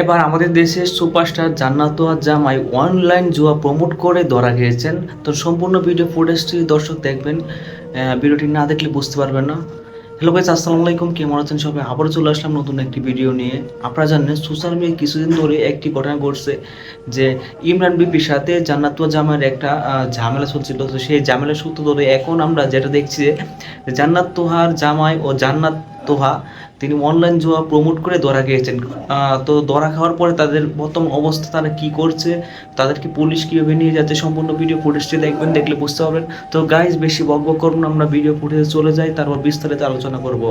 এবার আমাদের দেশের সুপারস্টার জান্নাতুয়া জামাই অনলাইন জুয়া প্রমোট করে ধরা গিয়েছেন তো সম্পূর্ণ ভিডিও ফুটেজটি দর্শক দেখবেন ভিডিওটি না দেখলে বুঝতে পারবেন না। হ্যালো গাইজ আসসালামু আলাইকুম, কেমন আছেন সবাই? আবারও চলে আসলাম নতুন একটি ভিডিও নিয়ে। আপনারা জানেন সোশ্যাল মিডিয়া কিছুদিন ধরে একটি ঘটনা ঘটছে যে ইমরান বিপির সাথে জান্নাতুয়া জামাইয়ের একটা ঝামেলা চলছিল। তো সেই ঝামেলা সূত্র ধরে এখন আমরা যেটা দেখছি যে জান্নাত তোহার জামাই ও জান্নাত তোহা, তিনি অনলাইন জোয়া প্রমোট করে দরা খেয়েছেন। তো দরা খাওয়ার পরে তাদের বর্তমান অবস্থা, তারা কী করছে তাদেরকে পুলিশ কীভাবে নিয়ে যাচ্ছে, সম্পূর্ণ ভিডিও ফুটেজটি দেখবেন, দেখলে বুঝতে পারবেন। তো গাইজ বেশি বক বক করুন আমরা ভিডিও ফুটেজে চলে যাই, তারপর বিস্তারিত আলোচনা করব।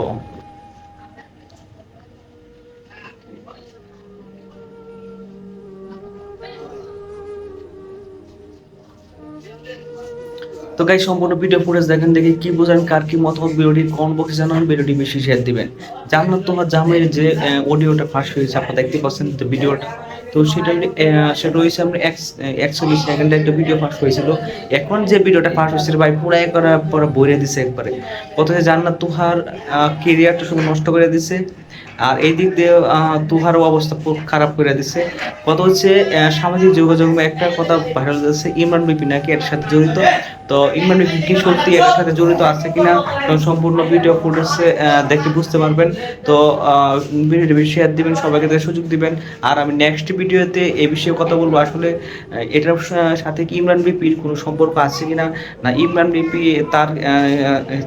তো গাই সম্পূর্ণ ভিডিও ফুটেজ দেখেন, দেখে কি বোঝেন, কার কি মতামত, ভিডিওটি কমেন্ট বক্সে জানান, ভিডিওটি বেশি শেয়ার দিবেন। জান্নাত তোমার জামের যে অডিওটা ফাঁস হয়েছে, আপনারা দেখতে পাচ্ছেন তো ভিডিওটা। তো সেটা সেটা হয়েছে আমরা এক একচল্লিশ সেকেন্ডে একটা ভিডিও ফাঁস হয়েছিল। এখন যে ভিডিওটা ফাঁস হয়েছিল ভাই, পুরো একবার, পুরো বইরে দিছে একবারে। প্রথমে জান্নাত তুহার কেরিয়ারটা শুধু নষ্ট করে দিছে। আর এই দিক দিয়ে তুহারও অবস্থা খুব খারাপ করে দিছে। কত হচ্ছে সামাজিক যোগাযোগ একটা কথা ভাইরাল যাচ্ছে ইমরান বিপি নাকি এর সাথে জড়িত। তো ইমরান কি সত্যি এর সাথে জড়িত আছে কিনা? সম্পূর্ণ ভিডিও ফুটেজে দেখে বুঝতে পারবেন। তো ভিডিওটি শেয়ার দিবেন, সবাইকে সুযোগ দিবেন। আর আমি নেক্সট ভিডিওতে এই বিষয়ে কথা বলব। আসলে এটার সাথে কি ইমরান বিপির কোনো সম্পর্ক আছে কিনা? না, ইমরান বিপি তার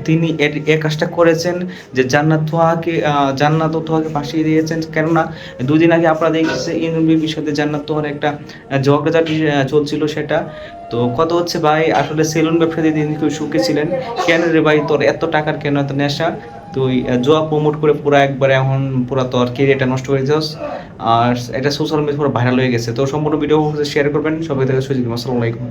তিনি এ- এ কাজটা করেছেন যে জান্নাত তোহাকে জান্নাত ও তোহাকে ফাঁসিয়ে দিয়েছেন। কেননা, দুদিন আগে আপনারা দেখেছে ইমরান বিপির সাথে জান্নাত তোহার একটা ঝগড়াঝাটি চলছিল সেটা। তো কত হচ্ছে ভাই, আসলে সেলুন ব্যবসাতে দিন খুব সুখে ছিলেন। কেন রে ভাই, তোর এত টাকার কেন এত নেশা? তুই জোয়া প্রমোট করে পুরো একবারে এখন পুরো তোর কেরিয়ারটা নষ্ট করে দিস আর এটা সোশ্যাল মিডিয়া পুরো ভাইরাল হয়ে গেছে। তো সম্পূর্ণ ভিডিও শেয়ার করবেন। সবাই থেকে সুযোগ আসসালামু আলাইকুম।